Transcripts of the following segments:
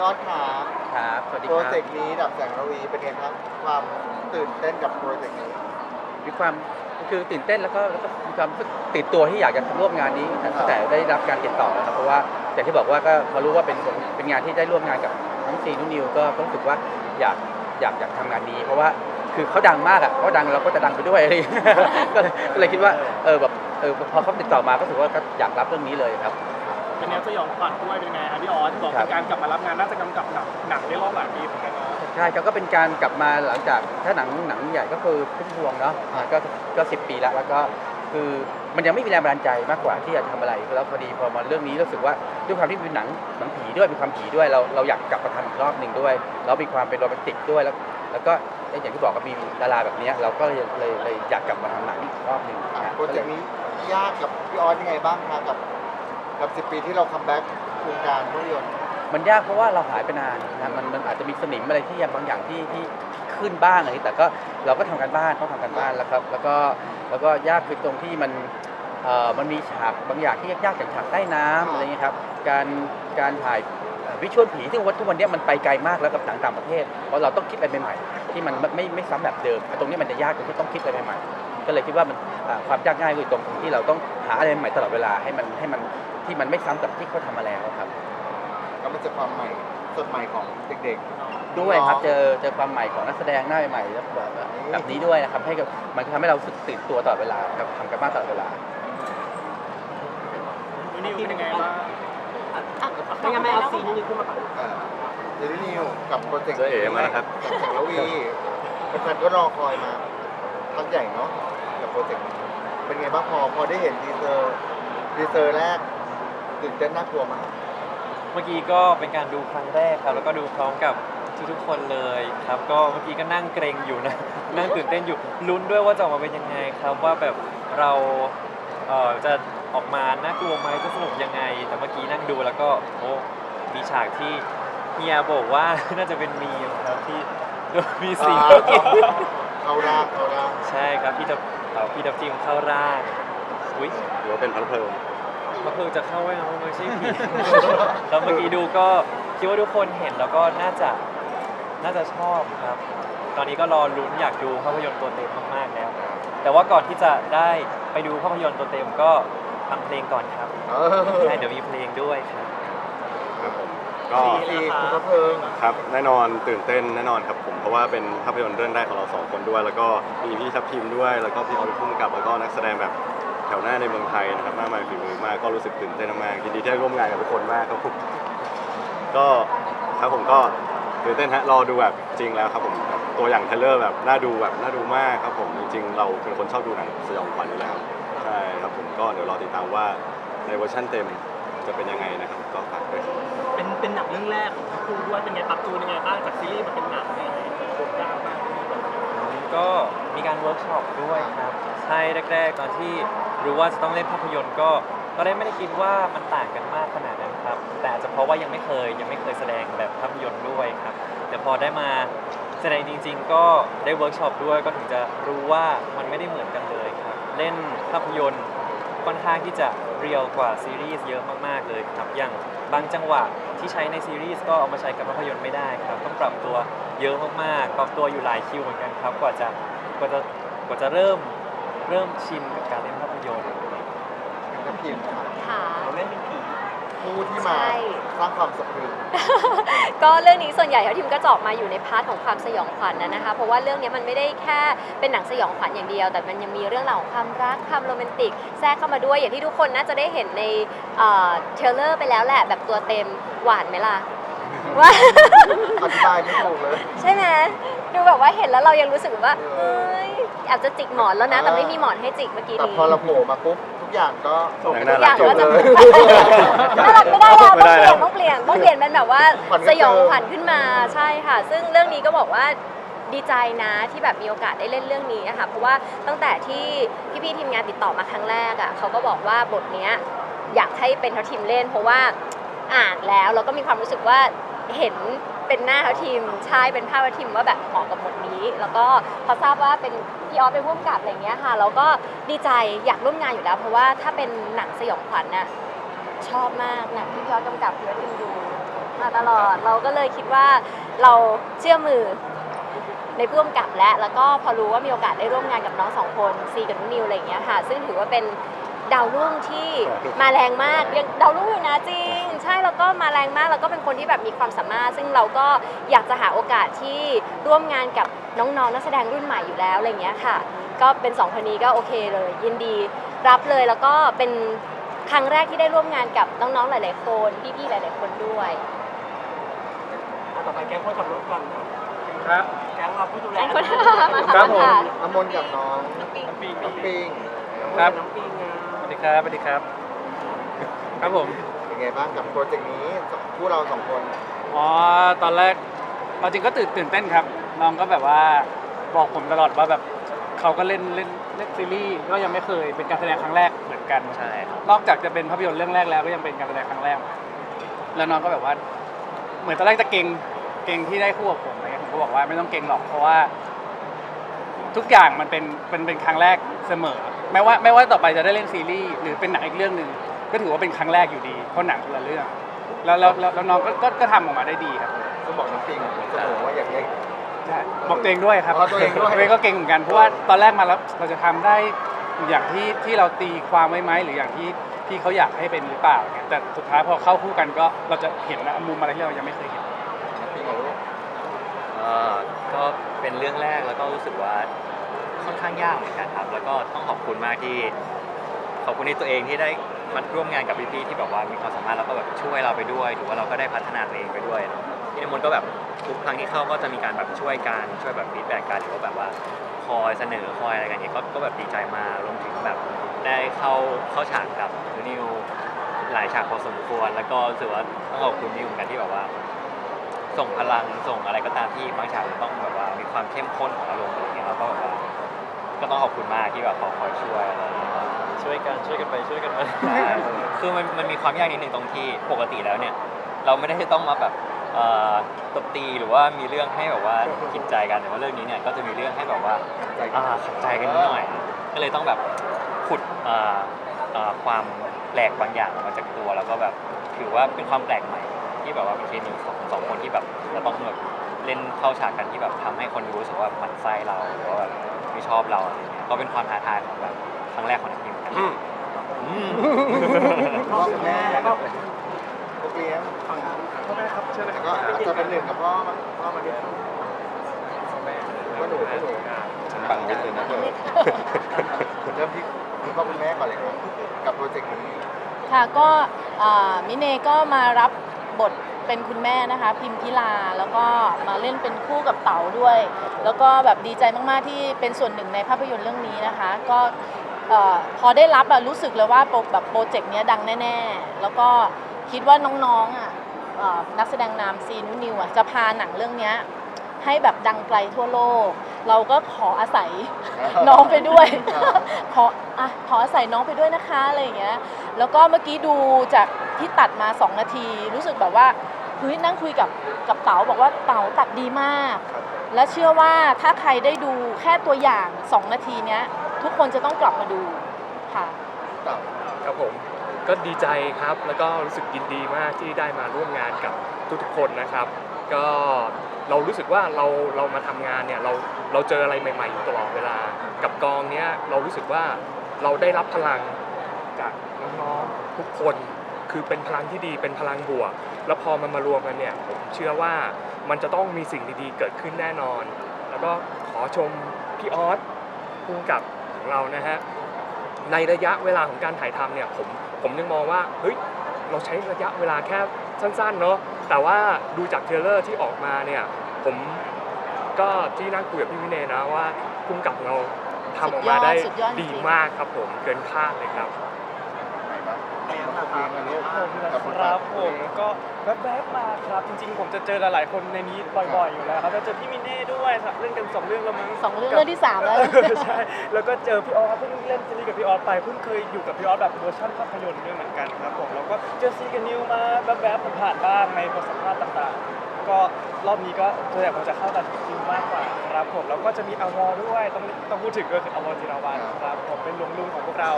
ยอดขาครับ สวัสดีโปรครับ เจกต์นี้ดับแสงระวีเป็นไงครับ ความตื่นเต้นกับโปรเจกต์นี้ มีความคือตื่นเต้นแล้วก็แล้วก็มีความติดตัวที่อยากจะร่วมงานนี้ตั้งแต่ได้รับการติดต่อนะครับเพราะว่าอย่างที่บอกว่าก็พอรู้ว่าเป็นเป็นงานที่ได้ร่วมงานกับน้องซีนุ่นนิวก็ก็รู้สึกว่าอยากอยากอยากทำงานนี้ เพราะว่าคือเขาดังมากอะเขาดังเราก็จะดังไปด้วยอะไรอย่างเงี้ยก็เลยก็เลยคิดว่าเออแบบเออพอเขาติดต่อมาก็รู้สึกว่าก็อยากรับเรื่องนี้เลยครับ เป็นแนวสยองขวัญด้วยเป็นไงครับพี่ออสบอกครับเป็นการกลับมารับงานน่าจะกำกับหนังหนังได้รอบหลายปีเหมือนกันเนาะใช่ครับก็เป็นการกลับมาหลังจากถ้าหนังหนังใหญ่ก็คือพุ่มพวงเนาะอ่าก็ก็สิปีแล้วแล้วก็คือมันยังไม่มีแรงบันดาลใจมากกว่าที่อยากจะทำอะไรแล้วพอดีพอมาเรื่องนี้รู้สึกว่าด้วยความที่เป็นหนังหนังผีด้วยมีความผีด้วยเราเราอยากกลับมาทำอีกรอบหนึ่งด้วยแล้วมีความเป็นโรแมนติกด้วยแล้ว แล้วก็อย่างที่บอกก็มีดาราแบบเนี้ยเราก็เลยเลยเลยอยากกลับมาทำหนังอีกรอบหนึ่งอะนะ โปรเจกต์นี้ยากกับพี่ออสยังไงบ้างคะกับ กับสิบปีที่เราคัมแบ็กวงการภาพยนตร์มันยากเพราะว่าเราหายไปนานนะมันมันอาจจะมีสนิมอะไรที่ยังบางอย่างที่ที่ขึ้นบ้างอะไรแต่ก็เราก็ทำกันบ้านต้องทำกันบ้านแล้วครับ แล้วก็แล้วก็ยากคือตรงที่มันเอ่อมันมีฉากบางอย่างที่ยากๆอย่างฉากใต้น้ำอะไรเงี้ยครับการการถ่ายวิชวลผีซึ่งวันทุกวันเนี้ยมันไปไกลมากแล้วกับหนังต่างประเทศเพราะเราต้องคิดอะไรใหม่ๆที่มันไม่ไม่ไม่ซ้ำแบบเดิมตรงเนี้ยมันจะยากตรงที่ต้องคิดอะไรใหม่ๆ ก็เลยคิดว่ามันอ่าความยากง่ายคือตรงที่เราต้องหาอะไรใหม่ตลอดเวลาให้มันให้มันที่มันไม่ซ้ำกับที่เขาทำมาแล้วครับ ก็มันจะความใหม่สดใหม่ของเด็กด้วยครับน้องเจอเจอความใหม่ของนักแสดงหน้าใหม่ๆแล้วแบบแบบนี้ด้วยนะครับให้กับมันทำให้เรารู้สึกตื่นตัวตลอดเวลาครับทำกันบ้านตลอดเวลาวันนี้เป็นยังไงบ้างไม่งั้นไม่เอาซีนนี้ขึ้นมาก่อนๆเอ่อเดลินิวกับโปรเจกต์เจ๊เอ๋มาแล้วครับดับแสงระวีแฟนๆก็รอคอยมาพักใหญ่เนาะกับโป รเจกต์นี้เป็นไงบ้างพอพอได้เห็นทีเซอร์ทีเซอร์แรกตื่นเต้นน่ากลัวมากเมื่อกี้ก็เป็นการดูครั้งแรกครับ แล้วก็ดูพร้อมกับทุกๆคนเลยครับ ก็เมื่อกี้ก็นั่งเกรงอยู่นะ นั่งตื่นเต้นอยู่ลุ้นด้วยว่าจะออกมาเป็นยังไงครับว่าแบบเราเอ่อจะออกมาน่ากลัวไหมจะสนุกยังไง แต่เมื่อกี้นั่งดูแล้วก็โอ้มีฉากที่เฮียบอกว่า น่าจะเป็นมีมครับที่มีสิ่งอ่าเมื่อกี้เข้าร่างเข้าร่างใช่ครับพี่ดับ เอ่อพี่ดับจิมเข้าร่างอุ้ยหรือว่าเป็นพันเพลิงพระเพลิงจะเข้าไว้นะว่าไม่ใช่ผี แล้วเมื่อกี้ดูก็คิดว่าทุกคนเห็นแล้วก็น่าจะน่าจะชอบครับ ตอนนี้ก็รอลุ้นอยากดูภาพยนตร์ตัวเต็มมากๆแล้ว แต่ว่าก่อนที่จะได้ไปดูภาพยนตร์ตัวเต็มก็ฟังเพลงก่อนครับเออใช่เดี๋ยวมีเพลงด้วยครับ ครับผม ก็สี่คุณพระเพลิงครับแน่นอนตื่นเต้นแน่นอนครับผมเพราะว่าเป็นภาพยนตร์เรื่องแรกของเราสองคนด้วย แล้วก็มีพี่ทัพทิมด้วย แล้วก็พี่ออยพุ่มกับแล้วก็นักแสดงแบบแถวหน้าในเมืองไทยนะครับมากมายฝีมือมากก็รู้สึกตื่นเต้นมากๆยินดีที่ได้ร่วมงานกับทุกคนมากครับผมก็ครับผมก็ตื่นเต้นฮะรอดูแบบจริงแล้วครับผมแบบตัวอย่างเทรลเลอร์แบบน่าดูแบบน่าดูมากครับผมจริงๆเราเป็นคนชอบดูหนังสยองขวัญอยู่แล้วใช่ครับผมก็เดี๋ยวรอติดตามว่าในเวอร์ชันเต็ม จะเป็นยังไงนะครับก็ฝากด้วยครับ เป็นเป็นหนังเรื่องแรกของทั้งคู่ด้วยเป็นไงปรับจูนยังไงบ้างจากซีรีส์มาเป็นหนังยังไงบทยากมากก็มีการเวิร์กช็อปด้วยครับใช่แรกๆตอนที่รู้ว่าจะต้องเล่นภาพยนตร์ก็ก็ได้ไม่ได้คิดว่ามันต่างกันมากขนาดนั้นครับ แต่อาจจะเพราะว่ายังไม่เคยยังไม่เคยแสดงแบบภาพยนตร์ด้วยครับ แต่พอได้มาแสดงจริง ๆ ก็ได้เวิร์กช็อปด้วยก็ถึงจะรู้ว่ามันไม่ได้เหมือนกันเลยครับ เล่นภาพยนตร์ค่อนข้างที่จะ เรียลกว่าซีรีส์เยอะมากๆเลยครับอย่างบางจังหวะที่ใช้ในซีรีส์ก็เอามาใช้กับภาพยนตร์ไม่ได้ครับ ต้องปรับตัวเยอะมากๆปรับตัวอยู่หลายคิวเหมือนกันครับ กว่าจะกว่าจะกว่าจะเริ่มเริ่มชินกับการเล่นภาพยนตร์ทัพทิมครับค่ะเราเล่นเป็นผีผู้ที่มาใช่ สร้างความสะพรึงก็เรื่องนี้ส่วนใหญ่แล้วทีมก็จะออกมาอยู่ในพาร์ทของความสยองขวัญนะนะคะ เพราะว่าเรื่องนี้มันไม่ได้แค่เป็นหนังสยองขวัญอย่างเดียว แต่มันยังมีเรื่องราวของความรักความโรแมนติกแทรกเข้ามาด้วยอย่างที่ทุกคนน่าจะได้เห็นในเอ่อเทรลเลอร์ไปแล้วแหละแบบตัวเต็มหวานไหมล่ะว่า อธิบายไม่ถูกเลย ใช่ไหมดูแบบว่าเห็นแล้วเรายังรู้สึกแบบว่าเอ้ยอาจจะจิกหมอนแล้วนะ แต่ไม่มีหมอนให้จิกเมื่อกี้แต่นี้ พอเราโผล่มาปุ๊บทุ กอย่างก็น่ารักทุกอย่างก็จะจบเลยน่ารักไม่ได้แล้วไม่ได้แล้วต้องเปลี่ยนต้องเปลี่ยนต้องเปลี่ยนเป็นแบบว่าขวัญกสระเจิงยองขวัญขึ้นมาใช่ค่ะ ซึ่งเรื่องนี้ก็บอกว่าดีใจนะที่แบบมีโอกาสได้เล่นเรื่องนี้อะค่ะเพราะว่าตั้งแต่ที่พี่ๆทีมงานติดต่อมาครั้งแรกอะเขาก็บอกว่าบทเนี้ยอยากให้เป็นเท่าทีมเล่น เพราะว่าอ่านแล้วเราก็มีความรู้สึกว่า เห็นเป็นหน้าเท่าทีมใช่เป็นภาพเท่าทีมว่าแบบเหมาะกับบทนี้ แล้วก็พอทราบว่าเป็นพี่ออสเป็นผู้กำกับอะไรเงี้ยค่ะแล้วก็ดีใจอยากร่วมงานอยู่แล้ว เพราะว่าถ้าเป็นหนังสยองขวัญน่ะชอบมากหนังที่พี่ออสกำกับพี่ออสดูมาตลอดเราก็เลยคิดว่าเราเชื่อมือในผู้กำกับและแล้วก็พอรู้ว่ามีโอกาสได้ร่วมงานกับน้องสองคนซีกับนุนิวอะไรอย่างเงี้ยค่ะ ซึ่งถือว่าเป็น ดาวรุ่งที่มาแรงมากยังดาวรุ่งอยู่นะจริง ใช่แล้วก็มาแรงมากแล้วก็เป็นคนที่แบบมีความสามารถ ซึ่งเราก็อยากจะหาโอกาสที่ร่วมงานกับน้องๆนักแสดงรุ่นใหม่อยู่แล้วอะไรอย่างเงี้ยค่ะ ก็เป็นสองคนนี้ก็โอเคเลย ยินดีรับเลยแล้วก็เป็นครั้งแรกที่ได้ร่วมงานกับน้องๆหลาย ๆ คนพี่ๆหลาย ๆ คนด้วยอะต่อไปแก๊งคนขับรถก่อนครับแก๊งเราผู้ดูแลแก๊งคนน้ครับผมค่ะน้ำมนต์กับน้องน้องปิงครับน้องปิงนะสวัสดี ครับสวัสดีครับ ครับผม เป็นไงบ้างกับโปรเจกต์นี้คู่เราสองคน อ๋อ ตอนแรกเอาจริงก็ตื่นตื่นเต้นครับ น้องก็แบบว่าบอกผมตลอดว่าแบบเขาก็เล่นเล่นเล่นซีรีส์ก็ยังไม่เคยเป็นการแสดงครั้งแรกเหมือนกัน ใช่ครับ นอกจากจะเป็นภาพยนตร์เรื่องแรกแล้วก็ยังเป็นการแสดงครั้งแรก แล้วน้องก็แบบว่า เหมือนตอนแรกจะเก่งเก่งที่ได้คู่กับผมอะไรเงี้ยผมก็บอกว่าไม่ต้องเก่งหรอกเพราะว่า ทุกอย่างมันเป็นเป็นเป็นครั้งแรกเสมอ แม้ว่าไม่ว่าต่อไปจะได้เล่นซีรีส์หรือเป็นหนังอีกเรื่องหนึ่งก็ถือว่าเป็นครั้งแรกอยู่ดี เพราะหนังคนละเรื่อง แล้วแล้วแล้วแล้วน้องก็ก็ก็ทำออกมาได้ดีครับก็บอกน้องปิงเสมอว่าอยากเล่นใช่บอกตัวเองด้วยครับอ๋อตัวเองด้วย ตัวเองก็เก่งเหมือนกันเพราะว่าตอนแรกมาแล้วเราจะทำได้อย่างที่ที่เราตีความไว้ไหมหรืออย่างที่ที่เขาอยากให้เป็นหรือเปล่าเนี่ยแต่สุดท้ายพอเข้าคู่กันก็เราจะเห็นนะมุมอะไรที่เรายังไม่เคยเห็น น้องปิงกับลูกเอ่อก็เป็นเรื่องแรกแล้วก็รู้สึกว่า ค่อนข้างยากเหมือนกันครับ แล้วก็ต้องขอบคุณมากที่ขอบคุณในตัวเองที่ได้มาร่วมงานกับพี่ๆที่แบบว่ามีความสามารถแล้วก็แบบช่วยเราไปด้วยถือว่าเราก็ได้พัฒนาตัวเองไปด้วยพี่นมนก็แบบทุกครั้งที่เข้าก็จะมีการแบบช่วยกันช่วยแบบฟีดแบ็กกันหรือว่าแบบว่าคอยเสนอคอยอะไรกันอย่างเงี้ยก็ก็แบบดีใจมากรวมถึงแบบได้เข้าเข้าฉากกับนิวหลายฉากพอสมควร แล้วก็รู้สึกว่าต้องขอบคุณนิวเหมือนกันที่แบบว่า ส่งพลังส่งอะไรก็ตามที่บางฉากมันต้องแบบว่ามีความเข้มข้นของอารมณ์อะไรอย่างเงี้ยแล้วก็แบ ต้องขอบคุณมากที่แบบเขาคอยช่วยอะไรอย่างเงี้ยช่วยกันช่วยกันไปช่วยกันมาใช่คือมันมันมีความยากนิดหนึ่งตรงที่ปกติแล้วเนี่ย เราไม่ได้ต้องมาแบบเอ่อตบตีหรือว่ามีเรื่องให้แบบว่าขิดใจกันแต่ว่าเรื่องนี้เนี่ยก็จะมีเรื่องให้แบบว่าใจกันอ่าขัดใจกันนิดหน่อย ก็เลยต้องแบบขุดอ่าอ่าความแปลกบางอย่างออกมาจากตัว แล้วก็แบบถือว่าเป็นความแปลกใหม่ ที่แบบว่าเป็นเคมีของสองคนที่แบบจะต้องแบบเล่นเข้าฉากกันที่แบบทำให้คนดูรู้สึกว่าหมันไส้เราหรือว่าแบบ ไม่ชอบเราอะไรเงี้ยก็เป็นความท้าทายของแบบครั้งแรกของนักยิมกันอืมพ่อกับแม่แล้วก็พวกเลี้ยงพ่อแม่ครับเชิญเลยแล้วก็จะเป็นหนึ่งกับพ่อมาพ่อมาด้วยพ่อหนูพ่อหนูฉันบังมิดเลยนะเธอเริ่มที่คุณพ่อคุณแม่ก่อนเลยครับกับโปรเจกต์นี้ ค่ะก็อ่ามิเนก็มารับบท เป็นคุณแม่นะคะ พิมพิลาแล้วก็มาเล่นเป็นคู่กับเต๋าด้วย แล้วก็แบบดีใจมากๆที่เป็นส่วนหนึ่งในภาพยนตร์เรื่องนี้นะคะ ก็เอ่อพอได้รับอะรู้สึกเลยว่าโปรแบบโปรเจกต์เนี้ยดังแน่ ๆ แล้วก็คิดว่าน้องๆอะเอ่อนักแสดงนำซีนุนิวอะจะพาหนังเรื่องเนี้ยให้แบบดังไกลทั่วโลก เราก็ขออาศัยน้องไปด้วยครับขออะขออาศัยน้องไปด้วยนะคะอะไรอย่างเงี้ย แล้วก็เมื่อกี้ดูจากที่ตัดมา 2 นาที รู้สึกแบบว่า เฮ้ยนั่งคุยกับกับเต๋าบอกว่าเต๋าตัดดีมาก และเชื่อว่าถ้าใครได้ดูแค่ตัวอย่าง 2 นาทีเนี้ย ทุกคนจะต้องกลับมาดูค่ะเต่าครับผมก็ดีใจครับแล้วก็รู้สึกยินดีมากที่ได้มาร่วมงานกับทุกๆคนนะครับ ก็เรารู้สึกว่าเราเรามาทำงานเนี่ยเราเราเจออะไรใหม่ๆอยู่ตลอดเวลา กับกองเนี้ยเรารู้สึกว่าเราได้รับพลังจากน้องๆทุกคน คือเป็นพลังที่ดีเป็นพลังบวก แล้วพอมันมารวมกันเนี่ยผมเชื่อว่ามันจะต้องมีสิ่งดีๆ เกิดขึ้นแน่นอน แล้วก็ขอชมพี่ออสภูมิกับของเรานะฮะในระยะเวลาของการถ่ายทำเนี่ยผมผมยังมองว่าเฮ้ยเราใช้ระยะเวลาแค่สั้นๆเนาะแต่ว่าดูจากเทรลเลอร์ที่ออกมาเนี่ยผมก็ที่นั่งคุยกับพี่วินัยนะว่าพุ่มกับเราทำออกมาได้สุดยอดจริงๆดีมากครับผมเกินคาดเลยครับ เลี้ยงอันนี้กับคุณคป้ารับผมก็แวบๆมาครับจริง ๆ ผมจะเจอหลายๆคนในนี้บ่อยๆอยู่แล้วครับแล้วเจอพี่มินเน่ด้วยเล่นกันสองเรื่องแล้วมั้งสองเรื่องเรื่องที่สามแล้วใช่แล้วก็เจอพี่ออสเพิ่งเล่นซีรีส์กับพี่ออสไปเพิ่งเคยอยู่กับพี่ออสแบบเวอร์ชันภาพยนตร์ด้วยเหมือนกันครับผมแล้วก็เจอซีกับนิวมาแวบๆผมผ่านบ้างในบทสัมภาษณ์ต่างๆ ก็รอบนี้ก็ตัวอย่างผมจะเข้ากับฟิลมากกว่าครับผมแล้วก็จะมีอวอด้วยต้องต้องพูดถึงก็คืออวอจิรวันครับผมเป็นลุงลุงของพวกเรา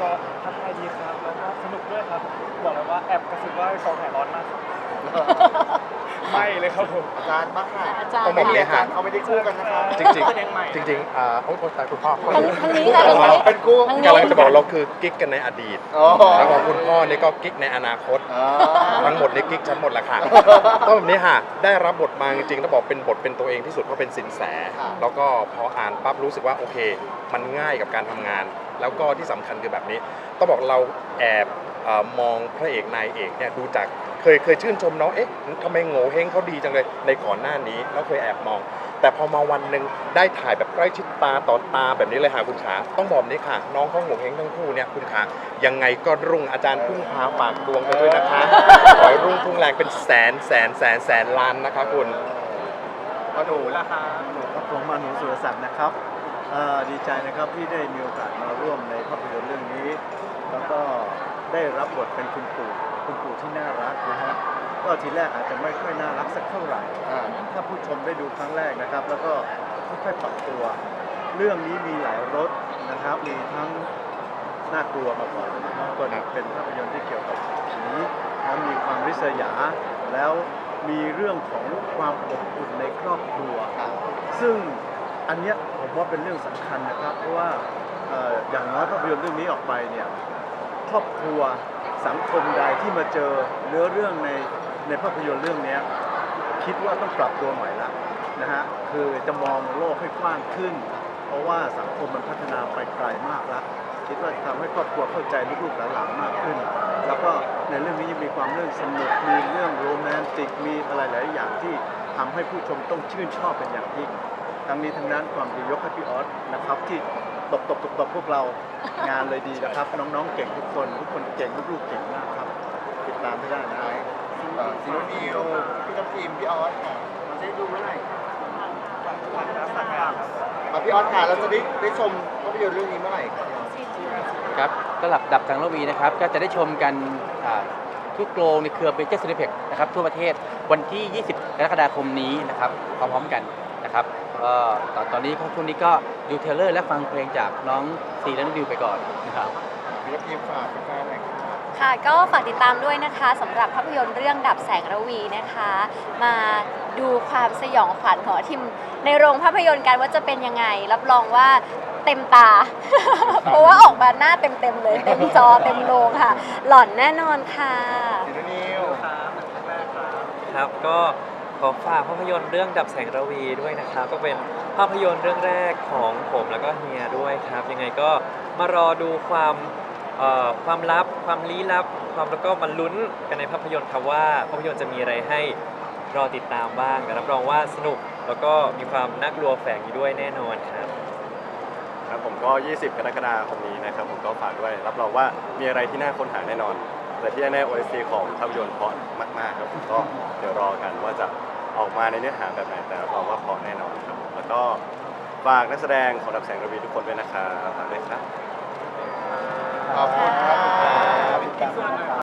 ก็ทักทายดีครับแล้วก็สนุกด้วยครับบอกเลยว่าแอบกระสือว่ากองถ่ายร้อนมาก ไม่เลยครับผม อาจารย์บ้างค่ะอาจารย์ต้องบอกเลยค่ะเขาไม่ได้คู่กันนะครับจริงๆจริงๆอ่าโอ้โหตายคุณพ่อทางทางนี้ค่ะทางนี้ เป็นคู่ทางนี้ กำลังจะบอกเราคือกิ๊กกันในอดีตอ๋อแล้วของคุณพ่อนี่ก็กิ๊กในอนาคต อ๋อ ทั้งหมดนี่กิ๊กฉันหมดแหละค่ะ ต้องแบบนี้ค่ะ ได้รับบทมาจริงๆต้องบอกเป็นบทเป็นตัวเองที่สุดเพราะเป็นสินแสครับแล้วก็พออ่านปั๊บรู้สึกว่าโอเค มันง่ายกับการทำงาน แล้วก็ที่สำคัญคือแบบนี้ ต้องบอกเราแอบเอ่อมองพระเอกนายเอกเนี่ยดูจาก เคยเคยชื่นชมน้องเอ๊ะทำไมโง่เฮงเขาดีจังเลยในก่อนหน้านี้เราเคยแอบมอง แต่พอมาวันหนึ่งได้ถ่ายแบบใกล้ชิดตาต่อตาแบบนี้เลยค่ะคุณขาต้องบอกนี้ค่ะ น้องเขาโง่เฮงทั้งคู่เนี่ยคุณขายังไงก็รุ่งอาจารย์พึ่งพาฝากดวงไปด้วยนะคะขอให้รุ่งพุ่งแรงเป็นแสนแสนแสนแสนล้านนะคะคุณมาหนูล่ะคะครับผมมาหนูสุรศักดิ์นะครับเอ่อดีใจนะครับที่ได้มีโอกาสมาร่วมในภาพยนตร์เรื่องนี้ แล้วก็ได้รับบทเป็นคุณปู่ คุณปู่ที่น่ารักนะฮะก็ทีแรกอาจจะไม่ค่อยน่ารักสักเท่าไหร่อ่าถ้าผู้ชมได้ดูครั้งแรกนะครับ แล้วก็ค่อยๆปรับตัว เรื่องนี้มีหลายรสนะครับ มีทั้งน่ากลัวมาก่อนนะครับก็เป็นภาพยนตร์ที่เกี่ยวกับผีแล้วมีความริษยา แล้วมีเรื่องของความอบอุ่นในครอบครัว ซึ่งอันเนี้ยผมว่าเป็นเรื่องสำคัญนะครับ เพราะว่าอย่างน้อยภาพยนตร์เรื่องนี้ออกไปเนี่ยครอบครัว สังคมใดที่มาเจอเนื้อเรื่องในในภาพยนตร์เรื่องนี้คิดว่าต้องปรับตัวใหม่ละนะฮะคือจะมองโลกให้กว้างขึ้น เพราะว่าสังคมมันพัฒนาไปไกลมากแล้วคิดว่าจะทำให้ครอบครัวเข้าใจลูกหลานมากขึ้น แล้วก็ในเรื่องนี้ยังมีความเรื่องสนุกมีเรื่องโรแมนติกมีอะไรหลายอย่างที่ทำให้ผู้ชมต้องชื่นชอบเป็นอย่างยิ่ง ทั้งนี้ทั้งนั้นความดียกให้พี่ออสนะครับที่ บตบตบตบพวกเรางานเลยดีนะครับ น้องๆเก่งทุกคนทุกคนเก่งลูกๆเก่งมากครับ ติดตามไม่ได้นะเอ่อซีโนนิวพี่ทัพทีมพี่ออสค่ะมันจะได้ดูเมื่อไหร่มาพี่ออสค่ะเราจะได้ได้ชมภาพยนตร์เรื่องนี้เมื่อไหร่ครับครับก็หลับดับสังระวีนะครับ ก็จะได้ชมกันอ่าทุกโรงในเครือเบเจอร์ซินิเพ็กนะครับทั่วประเทศวันที่ 20 กรกฎาคมนี้นะครับพร้อมๆกันนะครับ ก็ตอนตอนนี้ก็ช่วงนี้ก็ดูเทรลเลอร์และฟังเพลงจากน้องซีและน้องดิวไปก่อนนะครับพี่ทัพทีมฝากแฟนๆหน่อยครับค่ะก็ฝากติดตามด้วยนะคะสำหรับภาพยนตร์เรื่องดับแสงระวีนะคะ มาดูความสยองขวัญของทีมในโรงภาพยนตร์กันว่าจะเป็นยังไง รับรองว่าเต็มตา เพราะว่าออกมาหน้าเต็มๆเลย เต็มจอเต็มโรงค่ะ หล่อนแน่นอนค่ะซีโนนิว ครับก็ข อฝากภาพยนตร์เรื่องดับแสงระวีด้วยนะครับ ก็เป็นภาพยนตร์เรื่องแรกของผมแล้วก็เฮียด้วยครับ ยังไงก็มารอดูความเอ่อความลับ ความลี้ลับ ความแล้วก็มันลุ้นกันในภาพยนตร์ครับว่าภาพยนตร์จะมีอะไรให้รอติดตามบ้างแต่รับรองว่าสนุกแล้วก็มีความน่ากลัวแฝงอยู่ด้วยแน่นอนครับ ครับผมก็ 20 กรกฎาคมนี้นะครับผมก็ฝากด้วย รับรองว่ามีอะไรที่น่าค้นหาแน่นอน แต่ที่แน่ OST ของภาพยนตร์เพราะมากๆครับผมก็เดี๋ยวรอกันว่าจะ ออกมาในเนื้อหาแบบไหนแต่รับรองว่าเพราะแน่นอนครับผมแล้วก็ฝากนักแสดงของดับแสงระวีทุกคนด้วยนะครับฝากด้วยครับ ขอบคุณครับ